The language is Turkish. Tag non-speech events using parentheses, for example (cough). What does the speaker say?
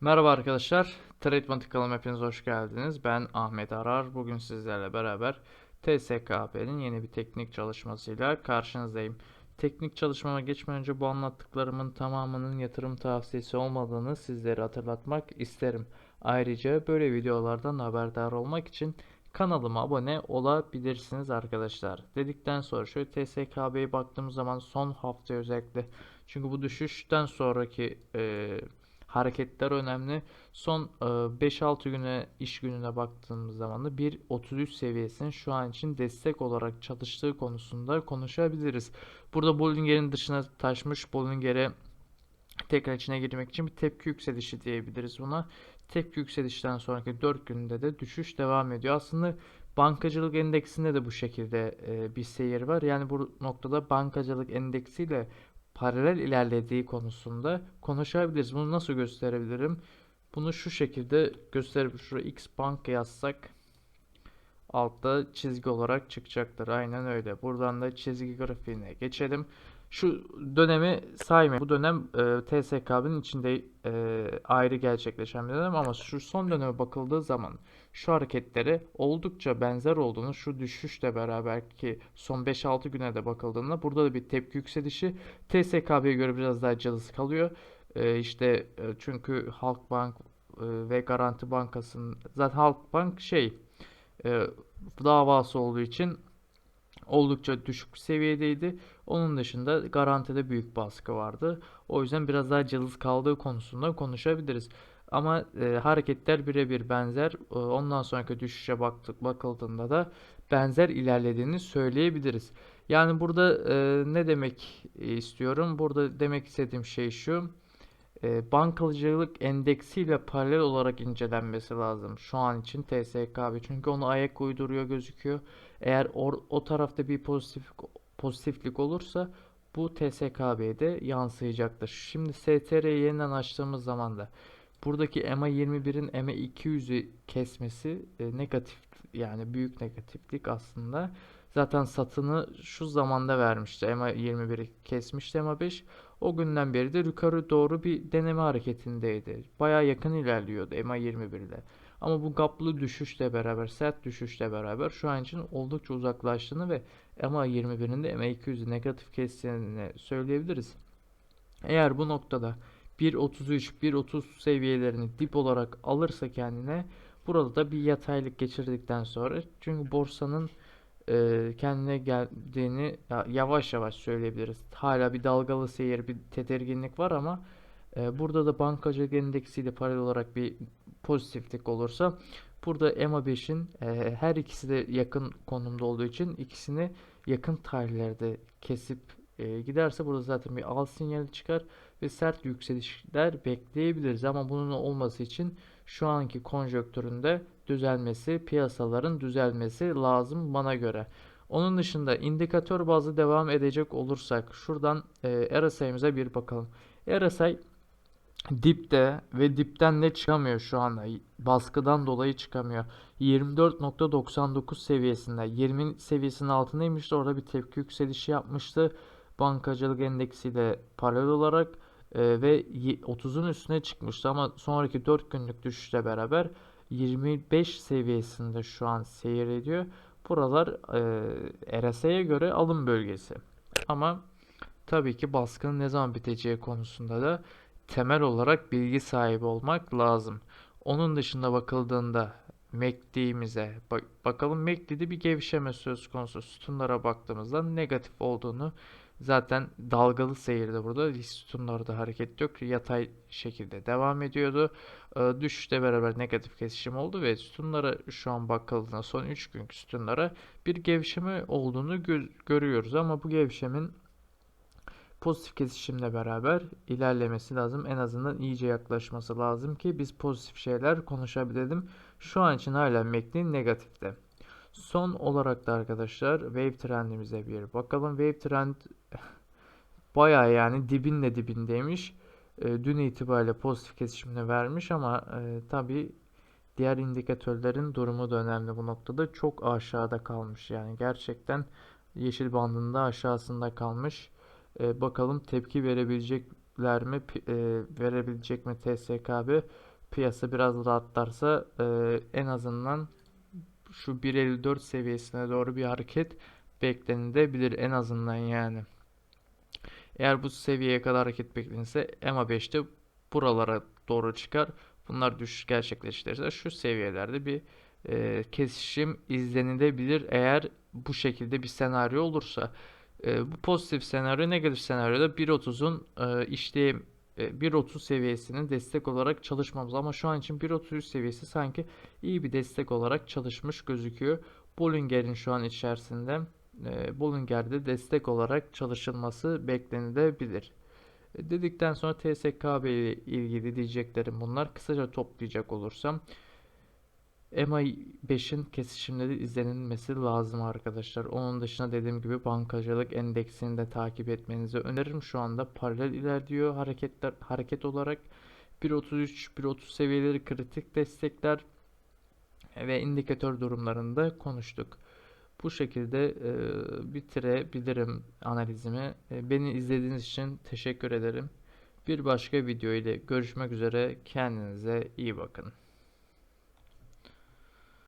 Merhaba arkadaşlar. Trade Mantık kanalıma hepiniz hoş geldiniz. Ben Ahmet Arar. Bugün sizlerle beraber TSKB'nin yeni bir teknik çalışmasıyla karşınızdayım. Teknik çalışmama geçmeden önce bu anlattıklarımın tamamının yatırım tavsiyesi olmadığını sizlere hatırlatmak isterim. Ayrıca böyle videolardan haberdar olmak için kanalıma abone olabilirsiniz arkadaşlar. Dedikten sonra şöyle TSKB'ye baktığımız zaman son hafta özellikle çünkü bu düşüşten sonraki e, hareketler önemli. Son e, 5-6 güne iş gününe baktığımız zaman da 1.33 seviyesinin şu an için destek olarak çalıştığı konusunda konuşabiliriz. Burada Bollinger'in dışına taşmış Bollinger'e tekrar içine girmek için bir tepki yükselişi diyebiliriz buna. Tepki yükselişten sonraki 4 günde de düşüş devam ediyor. Aslında bankacılık endeksinde de bu şekilde e, bir seyir var. Yani bu noktada bankacılık endeksiyle paralel ilerlediği konusunda konuşabiliriz. Bunu nasıl gösterebilirim? Bunu şu şekilde gösterip şuraya X bank yazsak altta çizgi olarak çıkacaktır. Aynen öyle. Buradan da çizgi grafiğine geçelim. Şu dönemi saymayın. Bu dönem e, TSKB'nin içinde e, ayrı gerçekleşen bir dönem ama şu son döneme bakıldığı zaman şu hareketleri oldukça benzer olduğunu şu düşüşle beraber ki son 5-6 güne de bakıldığında burada da bir tepki yükselişi TSKB'ye göre biraz daha cılız kalıyor. E, işte e, çünkü Halkbank e, ve Garanti Bankası'nın zaten Halkbank şey e, davası olduğu için oldukça düşük seviyedeydi. Onun dışında garantide büyük baskı vardı. O yüzden biraz daha cılız kaldığı konusunda konuşabiliriz. Ama e, hareketler birebir benzer. E, ondan sonraki düşüşe baktık bakıldığında da benzer ilerlediğini söyleyebiliriz. Yani burada e, ne demek istiyorum? Burada demek istediğim şey şu. E, bankacılık endeksiyle paralel olarak incelenmesi lazım. Şu an için TSKB. Çünkü onu ayak uyduruyor gözüküyor. Eğer or- o tarafta bir pozitif pozitiflik olursa bu TSKB'ye de yansıyacaktır. Şimdi STR'yi yeniden açtığımız zaman da buradaki EMA 21'in EMA 200'ü kesmesi e, negatif yani büyük negatiflik aslında. Zaten satını şu zamanda vermişti. EMA 21'i kesmişti EMA 5. O günden beri de yukarı doğru bir deneme hareketindeydi. Baya yakın ilerliyordu EMA 21 ile. Ama bu gaplı düşüşle beraber, sert düşüşle beraber şu an için oldukça uzaklaştığını ve EMA 21'in de EMA 200'ü negatif kestiğini söyleyebiliriz. Eğer bu noktada 1.33, 1.30 seviyelerini dip olarak alırsa kendine burada da bir yataylık geçirdikten sonra çünkü borsanın e, kendine geldiğini yavaş yavaş söyleyebiliriz. Hala bir dalgalı seyir, bir tedirginlik var ama e, burada da bankacılık endeksiyle paralel olarak bir pozitiflik olursa burada EMA 5'in e, her ikisi de yakın konumda olduğu için ikisini yakın tarihlerde kesip e, giderse burada zaten bir al sinyali çıkar ve sert yükselişler bekleyebiliriz. Ama bunun olması için şu anki konjonktüründe düzelmesi, piyasaların düzelmesi lazım bana göre. Onun dışında indikatör bazlı devam edecek olursak şuradan e, RSI'mize bir bakalım. RSI dipte ve dipten de çıkamıyor şu anda. Baskıdan dolayı çıkamıyor. 24.99 seviyesinde. 20 seviyesinin altındaymıştı. Orada bir tepki yükselişi yapmıştı. Bankacılık endeksiyle paralel olarak e, ve 30'un üstüne çıkmıştı ama sonraki 4 günlük düşüşle beraber 25 seviyesinde şu an seyrediyor. Buralar e, RSI'ye göre alım bölgesi. Ama tabii ki baskının ne zaman biteceği konusunda da temel olarak bilgi sahibi olmak lazım. Onun dışında bakıldığında MACD'mize bak bakalım MACD'de bir gevşeme söz konusu. Sütunlara baktığımızda negatif olduğunu zaten dalgalı seyirde burada sütunlarda hareket yok. Yatay şekilde devam ediyordu. Ee, düşüşle beraber negatif kesişim oldu ve sütunlara şu an bakıldığında son 3 günkü sütunlara bir gevşeme olduğunu gö görüyoruz ama bu gevşemin pozitif kesişimle beraber ilerlemesi lazım. En azından iyice yaklaşması lazım ki biz pozitif şeyler konuşabilelim. Şu an için hala MACD negatifte. Son olarak da arkadaşlar wave trendimize bir bakalım. Wave trend (laughs) baya yani dibinle dibindeymiş. E, dün itibariyle pozitif kesişimini vermiş ama e, tabi diğer indikatörlerin durumu da önemli bu noktada. Çok aşağıda kalmış yani gerçekten yeşil bandında aşağısında kalmış. E, bakalım tepki verebilecek verecekler mi? e, verebilecek mi TSKB? Piyasa biraz rahatlarsa e, en azından şu 1.54 seviyesine doğru bir hareket beklenilebilir en azından yani. Eğer bu seviyeye kadar hareket beklenirse EMA 5'te buralara doğru çıkar. Bunlar düşüş gerçekleştirirse şu seviyelerde bir e, kesişim izlenilebilir eğer bu şekilde bir senaryo olursa. E, bu pozitif senaryo, negatif senaryoda 1.30'un e, işleyim e, 1.30 seviyesinin destek olarak çalışmamız ama şu an için 1.33 seviyesi sanki iyi bir destek olarak çalışmış gözüküyor. Bollinger'in şu an içerisinde e, Bollinger'de destek olarak çalışılması beklenilebilir. E, Dedikten sonra TSKB ile ilgili diyeceklerim bunlar. Kısaca toplayacak olursam MI 5'in kesişimleri izlenilmesi lazım arkadaşlar. Onun dışında dediğim gibi bankacılık endeksini de takip etmenizi öneririm. Şu anda paralel ilerliyor hareketler hareket olarak 1.33 1.30 seviyeleri kritik destekler ve indikatör durumlarında konuştuk. Bu şekilde e, bitirebilirim analizimi. E, beni izlediğiniz için teşekkür ederim. Bir başka video ile görüşmek üzere. Kendinize iyi bakın.